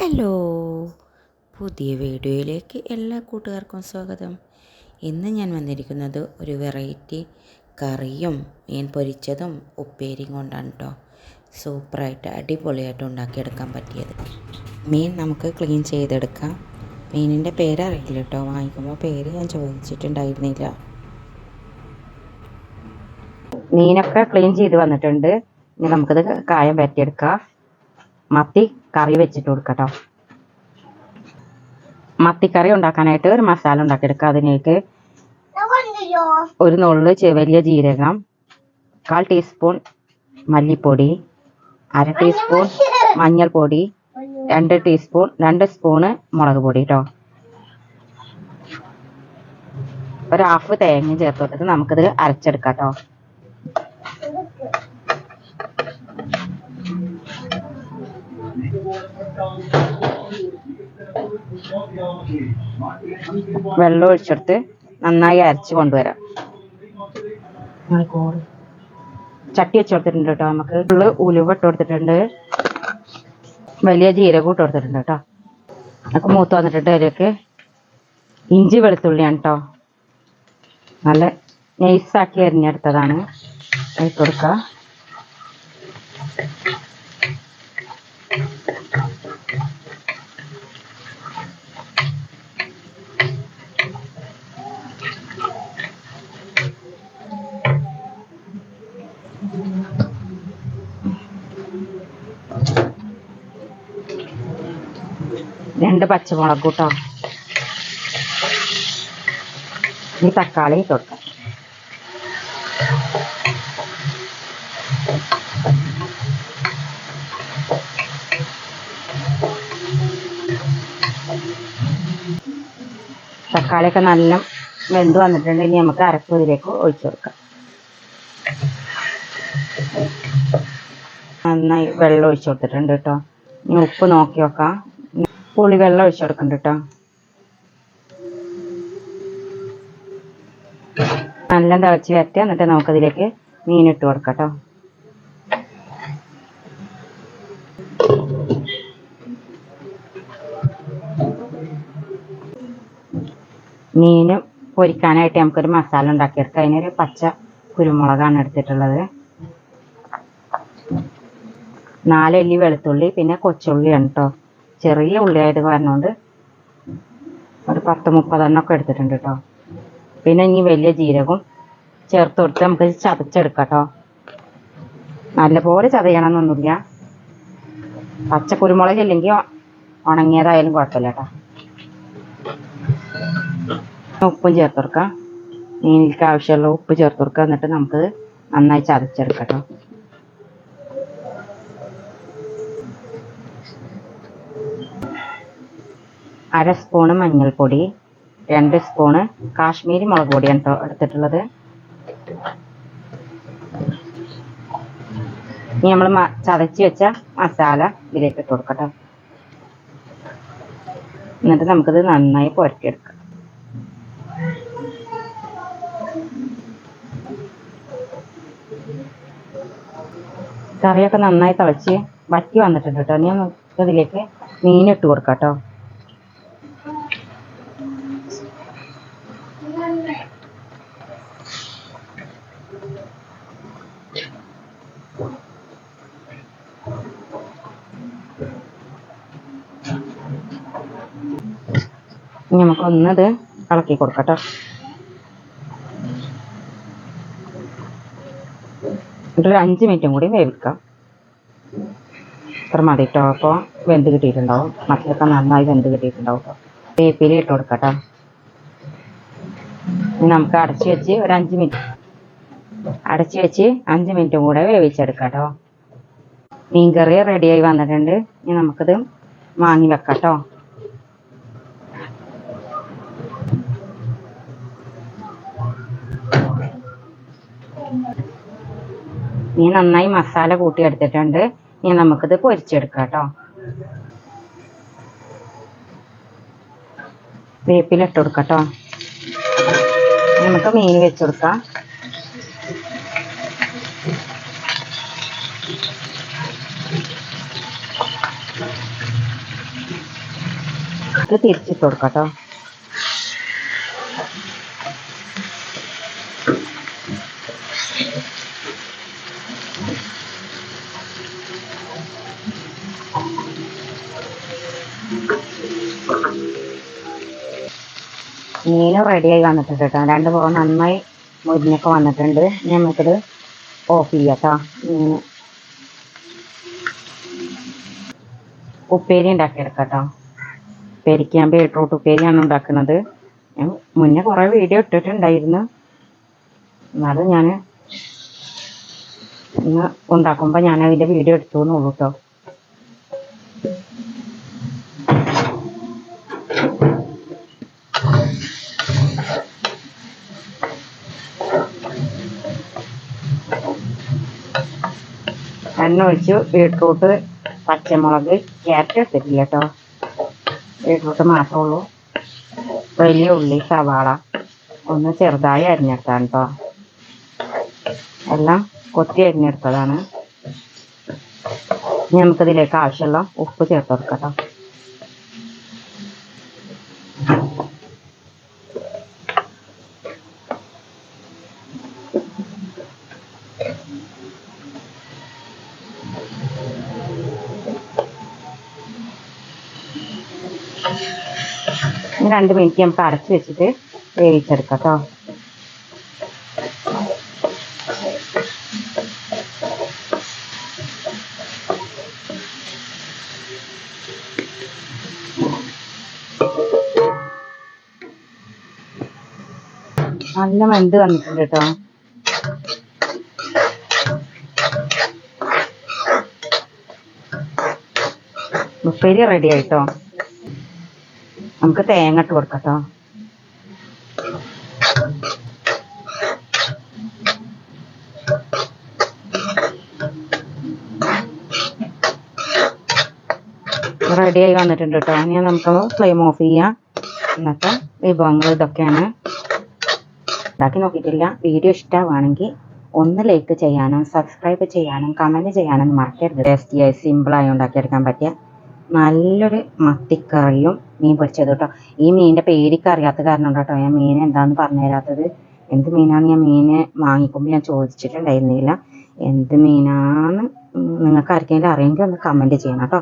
Hello. പുതിയ വീഡിയോയിലേക്ക് എല്ലാ കൂട്ടുകാർക്കും സ്വാഗതം. ഇന്ന് ഞാൻ വന്നിരിക്കുന്നത് ഒരു വെറൈറ്റി കറിയും മീൻ പൊരിച്ചതും ഉപ്പേരിയും കൊണ്ടാണ് കേട്ടോ സൂപ്പറായിട്ട് അടിപൊളിയായിട്ട് ഉണ്ടാക്കിയെടുക്കാൻ പറ്റിയത്. മീൻ നമുക്ക് ക്ലീൻ ചെയ്തെടുക്കാം. മീനിന്റെ പേരറിയില്ല കേട്ടോ വാങ്ങിക്കുമ്പോൾ പേര് ഞാൻ ചോദിച്ചിട്ടുണ്ടായിരുന്നില്ല. മീനൊക്കെ ക്ലീൻ ചെയ്ത് വന്നിട്ടുണ്ട്. ഇനി നമുക്കത് കായം പറ്റിയെടുക്കാം മത്തി കറി വെച്ചിട്ട് കൊടുക്കട്ടോ. മത്തിക്കറി ഉണ്ടാക്കാനായിട്ട് ഒരു മസാല ഉണ്ടാക്കിയെടുക്കുക അതിലേക്ക് ഒരു നുള്ളു വലിയ ജീരകം കാൽ ടീസ്പൂൺ മല്ലിപ്പൊടി അര ടീസ്പൂൺ മഞ്ഞൾപ്പൊടി രണ്ട് ടീസ്പൂൺ രണ്ട് സ്പൂണ് മുളക് പൊടി കേട്ടോ ഒരു ഹാഫ് തേങ്ങ ചേർത്ത് കൊടുത്തിട്ട് നമുക്കിത് അരച്ചെടുക്കാം കേട്ടോ വെള്ളം ഒഴിച്ചെടുത്ത് നന്നായി അരച്ച് കൊണ്ടുവരാം. ചട്ടി വെച്ച് കൊടുത്തിട്ടുണ്ട് കേട്ടോ നമുക്ക്. ഫുള്ള് ഉലുവ ഇട്ട് കൊടുത്തിട്ടുണ്ട്. വലിയ ജീരകം ഇട്ട് കൊടുത്തിട്ടുണ്ട് കേട്ടോ. നമുക്ക് മൂത്ത് വന്നിട്ടുണ്ട് അതിലേക്ക്. ഇഞ്ചി വെളുത്തുള്ളിയാണ് കേട്ടോ. നല്ല നൈസാക്കി അരിഞ്ഞെടുത്തതാണ്. ഇട്ട് കൊടുക്കുക രണ്ട് പച്ചമുളക് കൂട്ടോ. ഈ തക്കാളി തൊട്ട് തക്കാളിയൊക്കെ നല്ല വെന്ത് വന്നിട്ടുണ്ടെങ്കിൽ നമുക്ക് അരപ്പ് ഒഴിച്ചു കൊടുക്കാം. നന്നായി വെള്ളം ഒഴിച്ചു കൊടുത്തിട്ടുണ്ട് കേട്ടോ. ഇനി ഉപ്പ് നോക്കി നോക്കാം. പുളി വെള്ളം ഒഴിച്ചു കൊടുക്കണ്ട കേട്ടോ നല്ല തിളച്ച് വരട്ടെ എന്നിട്ട് നമുക്കതിലേക്ക് മീൻ ഇട്ട് കേട്ടോ മീൻ പൊരിക്കാനായിട്ട് നമുക്കൊരു മസാല ഉണ്ടാക്കിയെടുക്കാം അതിനൊരു പച്ച കുരുമുളകാണ് എടുത്തിട്ടുള്ളത്. നാലല്ലി വെളുത്തുള്ളി പിന്നെ കൊച്ചുള്ളിയാണ് കേട്ടോ ചെറിയ ഉള്ളി ആയത് കാരണമുണ്ട് ഒരു പത്ത് മുപ്പതെണ്ണം ഒക്കെ എടുത്തിട്ടുണ്ട് കേട്ടോ പിന്നെ ഇനി വലിയ ജീരകവും ചേർത്ത് കൊടുത്ത് നമുക്ക് ചതച്ചെടുക്കാം കേട്ടോ നല്ലപോലെ ചതയണമെന്നൊന്നുമില്ല പച്ച കുരുമുളക് ഇല്ലെങ്കിൽ ഉണങ്ങിയതായാലും കുഴപ്പമില്ല കേട്ടോ ഉപ്പും ചേർത്ത് കൊടുക്കാം. മീനിലേക്ക് ആവശ്യമുള്ള ഉപ്പ് ചേർത്ത് കൊടുക്കുക എന്നിട്ട് നമുക്കത് നന്നായി ചതച്ചെടുക്കാം കേട്ടോ അര സ്പൂണ് മഞ്ഞൾപ്പൊടി രണ്ട് സ്പൂണ് കാശ്മീരി മുളക് പൊടിയാണ് കേട്ടോ എടുത്തിട്ടുള്ളത്. ഇനി നമ്മൾ ചതച്ച് വെച്ച മസാല ഇതിലേക്ക് ഇട്ട് കൊടുക്കട്ടോ എന്നിട്ട് നമുക്കിത് നന്നായി പുരട്ടിയെടുക്കാം. കറിയൊക്കെ നന്നായി തിളച്ച് വറ്റി വന്നിട്ടുണ്ട് കേട്ടോ ഇനി നമുക്ക് ഇതിലേക്ക് മീൻ ഇട്ട് കൊടുക്കാം കേട്ടോ നമുക്കൊന്നത് ഇളക്കി കൊടുക്കട്ടോ. എന്നിട്ടൊരു അഞ്ച് മിനിറ്റും കൂടി വേവിക്കാം. ഇത്ര മതി കേട്ടോ അപ്പോൾ വെന്ത് കിട്ടിയിട്ടുണ്ടാവും. മറ്റൊക്കെ നന്നായി വെന്ത് കിട്ടിയിട്ടുണ്ടാവും കേട്ടോ വേപ്പില ഇട്ട് കൊടുക്കട്ടോ. കേട്ടോ നമുക്ക് അടച്ച് വെച്ച് ഒരു അഞ്ച് മിനിറ്റ് അടച്ച് വെച്ച് അഞ്ച് മിനിറ്റും കൂടെ വേവിച്ചെടുക്കാം മീൻകറി റെഡിയായി വന്നിട്ടുണ്ട്. ഇനി നമുക്കത് വാങ്ങി വെക്കാം കേട്ടോ ഇനി നന്നായി മസാല കൂട്ടി എടുത്തിട്ടുണ്ട് ഇനി നമുക്കിത് പൊരിച്ചെടുക്കാം കേട്ടോ വേപ്പില ഇട്ട് കൊടുക്കാം കേട്ടോ നമുക്ക് മീൻ വെച്ച് കൊടുക്കാം. തിരിച്ചിട്ട് കൊടുക്കാം കേട്ടോ മീൻ റെഡിയായി വന്നിട്ടുണ്ട് കേട്ടോ. രണ്ട് പുറം നന്നായി മുരിഞ്ഞൊക്കെ വന്നിട്ടുണ്ട്. നമുക്കിത് ഓഫ് ചെയ്യാം കേട്ടോ. ഉപ്പേരി ഉണ്ടാക്കിയെടുക്കാം കേട്ടോ. ഉപ്പേരിക്ക് ഞാൻ ബീട്രൂട്ട് ഉപ്പേരിയാണ് ഉണ്ടാക്കുന്നത്. ഞാൻ മുന്നേ കുറേ വീഡിയോ ഇട്ടിട്ടുണ്ടായിരുന്നു. എന്നാലും ഞാൻ ഇന്ന് ഉണ്ടാക്കുമ്പോൾ ഞാൻ അതിന്റെ വീഡിയോ എടുത്തു എന്നുള്ളൂ കേട്ടോ. എണ്ണ ഒഴിച്ചു ബീട്രൂട്ട് പച്ചമുളക് ക്യാരറ്റ് എടുത്തിട്ടില്ല കേട്ടോ. ബീട്രൂട്ട് മാത്രമേ ഉള്ളൂ. വലിയ ഉള്ളി സവാള ഒന്ന് ചെറുതായി അരിഞ്ഞെടുത്താണ് കേട്ടോ. എല്ലാം കൊത്തി അരിഞ്ഞെടുത്തതാണ്. ഇനി നമുക്കിതിലേക്ക് ആവശ്യമുള്ള ഉപ്പ് ചേർത്ത് കൊടുക്കാം കേട്ടോ. രണ്ട് മിനിറ്റ് നമുക്ക് അടച്ചു വെച്ചിട്ട് വേവിച്ചെടുക്കാം കേട്ടോ. നല്ല വെന്ത് വന്നിട്ടുണ്ട് കേട്ടോ. ഉപ്പേരി റെഡി ആയിട്ടോ? നമുക്ക് തേങ്ങ ഇട്ട് കൊടുക്കട്ടോ റെഡി റെഡിയായി വന്നിട്ടുണ്ട് കേട്ടോ ഇനി നമുക്ക് ഫ്ലെയിം ഓഫ് ചെയ്യാം. ഇന്നത്തെ വിഭവങ്ങൾ ഇതൊക്കെയാണ്. ഉണ്ടാക്കി നോക്കിയിട്ടില്ല. വീഡിയോ ഇഷ്ടമാണെങ്കിൽ ഒന്ന് ലൈക്ക് ചെയ്യാനും സബ്സ്ക്രൈബ് ചെയ്യാനും കമന്റ് ചെയ്യാനും മറക്കരുത്. ടേസ്റ്റിയായി സിമ്പിളായി ഉണ്ടാക്കിയെടുക്കാൻ പറ്റിയ നല്ലൊരു മത്തിക്കറിയും മീൻ പൊരിച്ചത് കേട്ടോ. ഈ മീനിന്റെ പേരിക്ക് അറിയാത്ത കാരണം കേട്ടോ ഞാൻ മീൻ എന്താന്ന് പറഞ്ഞു തരാത്തത്. എന്ത് മീനാന്ന് ഞാൻ മീൻ വാങ്ങിക്കുമ്പോൾ ഞാൻ ചോദിച്ചിട്ടുണ്ടായിരുന്നില്ല. എന്ത് മീനാന്ന് നിങ്ങൾക്ക് ആർക്കെങ്കിലും അറിയെങ്കിൽ ഒന്ന് കമന്റ് ചെയ്യണം കേട്ടോ.